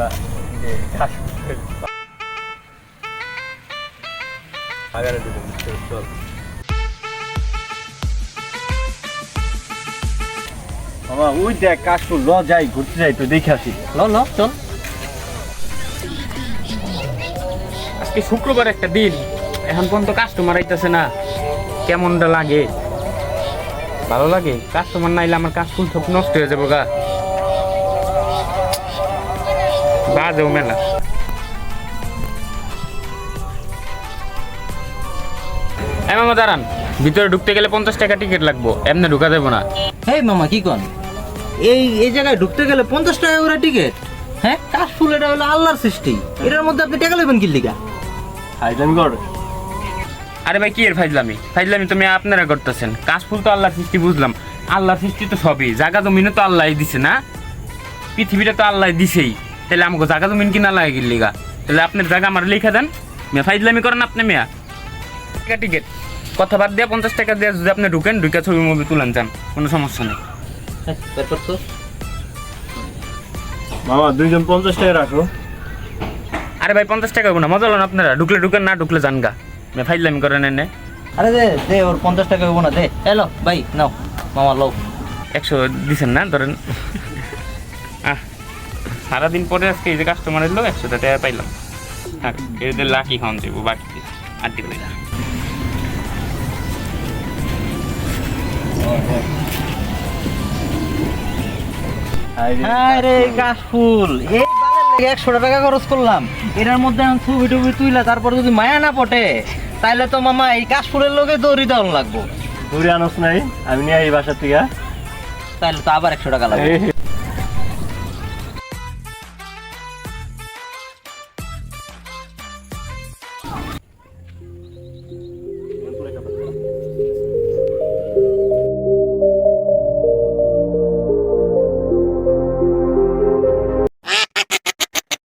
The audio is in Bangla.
আমরা যে কাশ্মীরের বাগানে ঢুকে দিচ্ছে, চল মামা ওই দেখ কাশফুল ল যাই ঘুরতে যাই তো দেখে আসি। ল ল চল। আজকে শুক্রবার একটা দিন এখন পর্যন্ত কাস্টমার আইতেছে না। কেমনটা লাগে? ভালো লাগে? কাস্টমার না আইলে আমার কাজ ফুল সব নষ্ট হয়ে যাব গা। বাজেও মেলা। এই মামা দাঁড়ান। ভিতরে ঢুকতে গেলে পঞ্চাশ টাকা টিকিট লাগবো এমনি ঢুকা দেবো না। হেই মামা কি কন? এই এই জায়গায় ঢুকতে গেলে পঞ্চাশ টাকা করে টিকিট? হ্যাঁ? কাশফুল এটা হলো আল্লাহর সৃষ্টি? এটার মধ্যে আপনি টাকা নেবেন কি লিগা? হাইজামি কর। আরে ভাই কি এর ফাইজলামি? ফাইজলামি তুমি আপনারা করতেছেন। কাশফুল তো আল্লাহর সৃষ্টি বুঝলাম। আল্লাহর সৃষ্টি তো সবই। জাগা জমিনও তো আল্লাহ দিছে না? পৃথিবীটা তো আল্লাহ দিছেই। তাহলে আমাকে জাগা জমিন কিনা লাগে গিল্লিগা তাহলে আপনার জায়গা আমার লেখা দেন। মেয়া ফাইজলামি করেন আপনি মেয়া। টাকা টিকিট। কথা বাদ দিয়ে পঞ্চাশ টাকা দিয়ে যদি আপনি ঢুকেন ঢুকে ছবি মুভি তুলেন যান। কোনো সমস্যা নেই। হ্যাঁ, মামা দুইজন পঞ্চাশ টাকা রাখো। আরে ভাই পঞ্চাশ টাকা হব না। মজা হলো আপনারা? ঢুকলে ঢুকেন না ঢুকলে যান গা। মেয়া ফাইজলামি করেন এনে। আরে দে দে ওর পঞ্চাশ টাকা হব না দে। এলো ভাই নাও। মামা লও। একশো দিছেন না ধরেন। আহ। সারাদিন পরে আজকে এই যে কাস্টমার এলো একশো টাকা পাইলাম। হ্যাঁ এদের লাকি খাওয়ান দেবো বাকি কাশফুল এই একশো টাকা খরচ করলাম। এটার মধ্যে এখন ছবি টবি তুইলা তারপর যদি মায়া না পটে তাইলে তো মামা এই কাশফুলের লোকে দৌড়ি দেওয়ান লাগবো। আনস নাই আমি নিয়ে এই বাসার থেকে। তাইলে তো আবার একশো টাকা লাগবে। Come on.